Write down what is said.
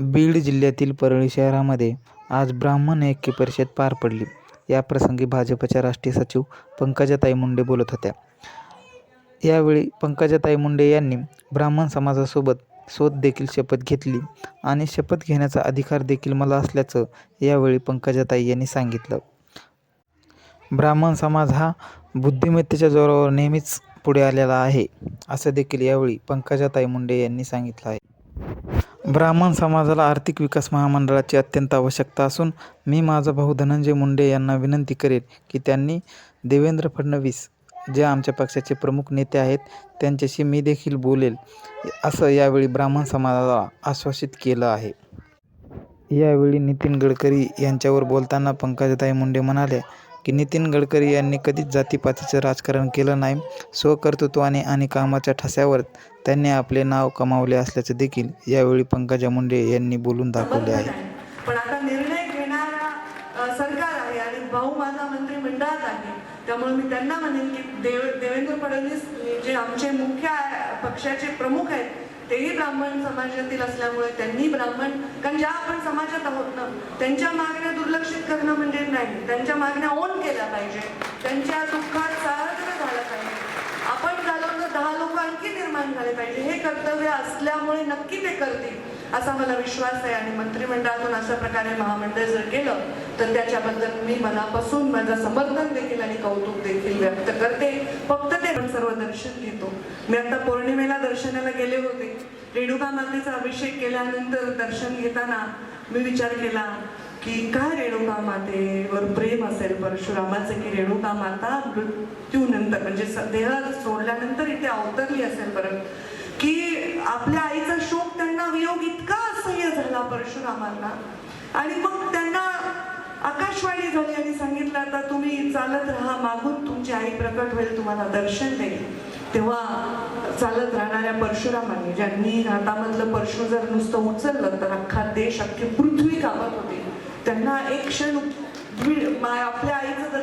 बीड जिल्ह्यातील परळी शहरामध्ये आज ब्राह्मण ऐक्य परिषद पार पडली. याप्रसंगी भाजपच्या राष्ट्रीय सचिव पंकजाताई मुंडे बोलत होत्या. यावेळी पंकजाताई मुंडे यांनी ब्राह्मण समाजासोबत स्वत देखील शपथ घेतली आणि शपथ घेण्याचा अधिकार देखील मला असल्याचं यावेळी पंकजाताई यांनी सांगितलं. ब्राह्मण समाज हा बुद्धिमत्तेच्या जोरावर नेहमीच पुढे आलेला आहे असं देखील यावेळी पंकजाताई मुंडे यांनी सांगितलं आहे. ब्राह्मण समाजाला आर्थिक विकास महामंडळाची अत्यंत आवश्यकता असून मी माझा भाऊ धनंजय मुंडे यांना विनंती करेन की त्यांनी देवेंद्र फडणवीस जे आमच्या पक्षाचे प्रमुख नेते आहेत त्यांच्याशी मी देखील बोलेल असं यावेळी ब्राह्मण समाजाला आश्वासित केलं आहे. यावेळी नितीन गडकरी यांच्यावर बोलताना पंकजताई मुंडे म्हणाल्या की नितीन गडकरी यांनी कधीच जातीपातीचं राजकारण केलं नाही. स्वकर्तृत्वाने आणि कामाच्या ठस्यावर त्यांनी आपले नाव कमावले असल्याचं देखील यावेळी पंकजा मुंडे यांनी बोलून दाखवले आहे. पण आता निर्णय घेणारा सरकार आहे आणि भाऊ माझा मंत्रिमंडळात आहे. त्यामुळे मी त्यांना म्हणेन की देव देवेंद्र फडणवीस जे आमचे मुख्य पक्षाचे प्रमुख आहेत तेही ब्राह्मण समाजातील असल्यामुळे त्यांनी ब्राह्मण कारण ज्या आपण समाजात आहोत ना त्यांच्या मागण्या दुर्लक्षित करणं म्हणजे नाही. त्यांच्या मागण्या ओन केल्या पाहिजे. त्यांच्या दुःखात साहस्य झालं पाहिजे. आपण झालो तर दहा लोक आणखी निर्माण झाले पाहिजे. हे कर्तव्य असल्यामुळे नक्की ते करतील. असा मला विश्वास आहे आणि मंत्रिमंडळातून अशा प्रकारे महामंडळ जर केलं तर त्याच्याबद्दल मी मनापासून माझं समर्थन देखील आणि कौतुक देखील व्यक्त करते. फक्त ते आपण सर्व दर्शन घेतो. मी आता पौर्णिमेला दर्शनाला गेले होते. रेणुका मातेचा अभिषेक केल्यानंतर दर्शन घेताना मी विचार केला की काय रेणुका मातेवर प्रेम असेल परशुरामाचं? की रेणुका माता मृत्यूनंतर म्हणजे देह सोडल्यानंतर इथे अवतरली असेल परत? की आपल्या आईचा शोक त्यांना वियोग इतका असह्य झाला परशुरामांना. आणि मग त्यांना आकाशवाणी झाली आणि सांगितलं आता तुम्ही चालत राहा मागून तुमची आई प्रकट होईल तुम्हाला दर्शन देईल. तेव्हा चालत राहणाऱ्या परशुरामांनी ज्यांनी हातामधलं परशु जर नुसतं उचललं तर अख्खा देश अख्खी पृथ्वी कापत होती. त्यांना एक क्षण आपल्या आईचं दर्शन